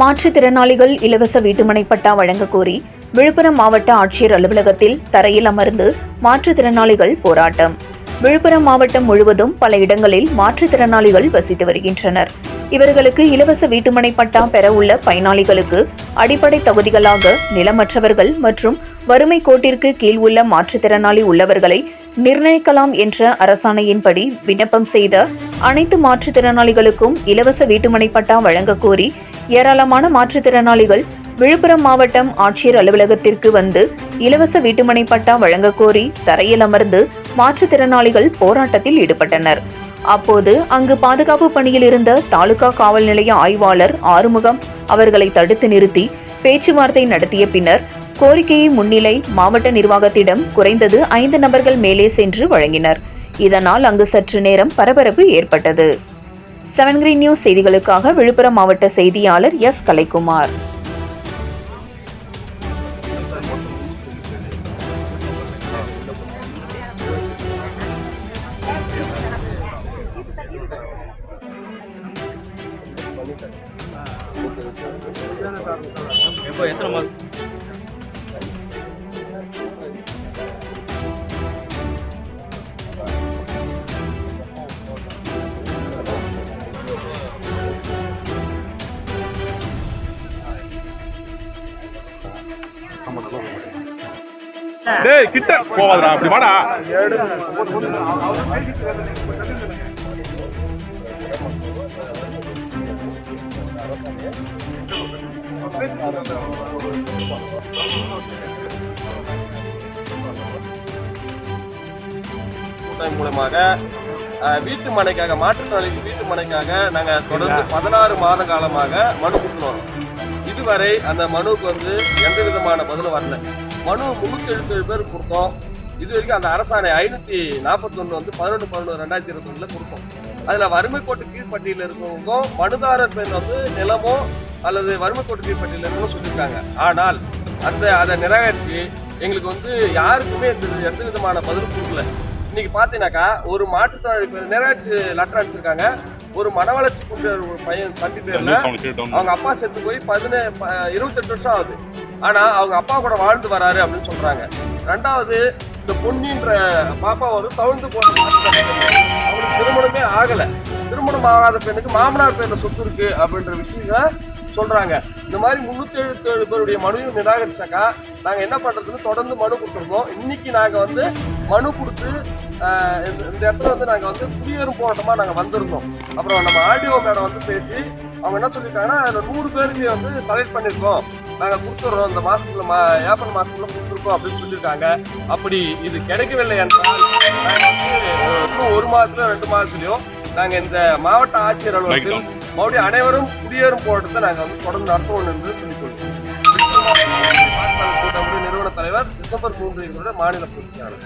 மாற்றுத்திறனாளிகள் இலவச வீட்டுமனை பட்டா வழங்க கோரி விழுப்புரம் மாவட்ட ஆட்சியர் அலுவலகத்தில் தரையில் அமர்ந்து மாற்றுத்திறனாளிகள் போராட்டம். விழுப்புரம் மாவட்டம் முழுவதும் பல இடங்களில் மாற்றுத்திறனாளிகள் வசித்து வருகின்றனர். இவர்களுக்கு இலவச வீட்டுமனை பட்டா பெற உள்ள பயனாளிகளுக்கு அடிப்படை தகுதிகளாக நிலமற்றவர்கள் மற்றும் வறுமை கோட்டிற்கு கீழ் உள்ள மாற்றுத்திறனாளி உள்ளவர்களை நிர்ணயிக்கலாம் என்ற அரசாணையின்படி விண்ணப்பம் செய்த அனைத்து மாற்றுத்திறனாளிகளுக்கும் இலவச வீட்டுமனை பட்டா வழங்க கோரி ஏராளமான மாற்றுத்திறனாளிகள் விழுப்புரம் மாவட்டம் ஆட்சியர் அலுவலகத்திற்கு வந்து இலவச வீட்டுமனை பட்டா வழங்க கோரி தரையில் அமர்ந்து மாற்றுத்திறனாளிகள் போராட்டத்தில் ஈடுபட்டனர். அப்போது அங்கு பாதுகாப்பு பணியில் இருந்த தாலுகா காவல் நிலைய ஆய்வாளர் ஆறுமுகம் அவர்களை தடுத்து நிறுத்தி பேச்சுவார்த்தை நடத்திய பின்னர் கோரிக்கையை முன்னிலை மாவட்ட நிர்வாகத்திடம் குறைந்தது ஐந்து நபர்கள் மேலே சென்று வழங்கினர். இதனால் அங்கு சற்று நேரம் பரபரப்பு ஏற்பட்டது. செவன் கிரீன் நியூஸ் செய்திகளுக்காக விழுப்புரம் மாவட்ட செய்தியாளர் எஸ். கலைக்குமார். எப்போ எத்தனை மாதம்? டேய் கிட்ட. போவாதடா அப்படி வாடா. மூலமாக வீட்டு மனைக்காக மாற்றுத்திறனாளிக்கு வீட்டு மனைக்காக நாங்கள் தொடர்ந்து பதினாறு மாத காலமாக மனு கொடுத்துருவோம் இதுவரை அந்த மனுவுக்கு வந்து எந்த விதமான பதிலும் வரல. மனு முன்னூத்தி எழுபத்தேழு பேர் கொடுத்தோம். இது வரைக்கும் அந்த அரசாணை ஐநூத்தி நாற்பத்தொன்று வந்து பதினொன்று பதினொன்று ரெண்டாயிரத்தி இருபத்தொன்னுல கொடுத்தோம். அதில் வறுமை கோட்டு கீழ்ப்பட்டியலில் இருக்கவங்க மனுதாரர் பேர் வந்து நிலமோ அல்லது வறுமை கோட்டு கீழ்ப்பட்டியலில் இருக்கணும் சொல்லியிருக்காங்க. ஆனால் அந்த அதை நிராகரித்து எங்களுக்கு வந்து யாருக்குமே எந்த எந்த விதமான பதிலும் கொடுக்கல. இன்னைக்கு பார்த்தீங்கன்னாக்கா ஒரு மாற்றுத்திறனாளி பேர் நிராகரிச்சு லெட்டர் அடிச்சிருக்காங்க ஒரு மனவளர்ச்சி கொண்ட ஒரு பையன் தம்பி பேர்ல அவங்க அப்பா செத்து போய் பதினே இருபத்தெட்டு வருஷம் ஆகுது. ஆனா அவங்க அப்பா கூட வாழ்ந்து வராரு அப்படின்னு சொல்றாங்க. ரெண்டாவது இந்த பொன்னின்ற பாப்பா வந்து தவிர்த்து போன திருமணமே ஆகல. திருமணம் ஆகாத பெண்ணுக்கு மாமனார் பேர்ல சொத்து இருக்கு அப்படின்ற விஷயம் சொல்றாங்க. இந்த மாதிரி முன்னூத்தி எழுபத்தி ஏழு பேருடைய மனுவையும் நிராகரிச்சாக்கா நாங்க என்ன பண்றதுன்னு தொடர்ந்து மனு கொடுத்துருக்கோம். இன்னைக்கு நாங்க வந்து மனு கொடுத்து இந்த இந்த இடத்துல வந்து நாங்க வந்து குடியேறும் போராட்டமா நாங்க வந்திருக்கோம். அப்புறம் நம்ம ஆர்டிஓ மேடம் வந்து பேசி அவங்க என்ன சொல்லியிருக்காங்கன்னா அதில் நூறு பேருக்கு வந்து செலக்ட் பண்ணியிருக்கோம். நாங்கள் கொடுத்துட்றோம் இந்த மாதத்துல மா ஏப்ரல் மாதத்துல கொடுத்துருக்கோம் அப்படின்னு சொல்லியிருக்காங்க. அப்படி இது கிடைக்கவில்லை என்றால் மாதத்துலயோ ரெண்டு மாதத்துலையோ நாங்கள் இந்த மாவட்ட ஆட்சியர் அலுவலகத்தில் மறுபடியும் அனைவரும் குடியேறும் போராட்டத்தை நாங்கள் வந்து தொடர்ந்து நடத்துவோம் என்று சொல்லிக் கொள்கிறோம். கூட்டமைப்பு நிறுவன தலைவர் டிசம்பர் மூன்று மாநில பொதுச் செயலாளர்.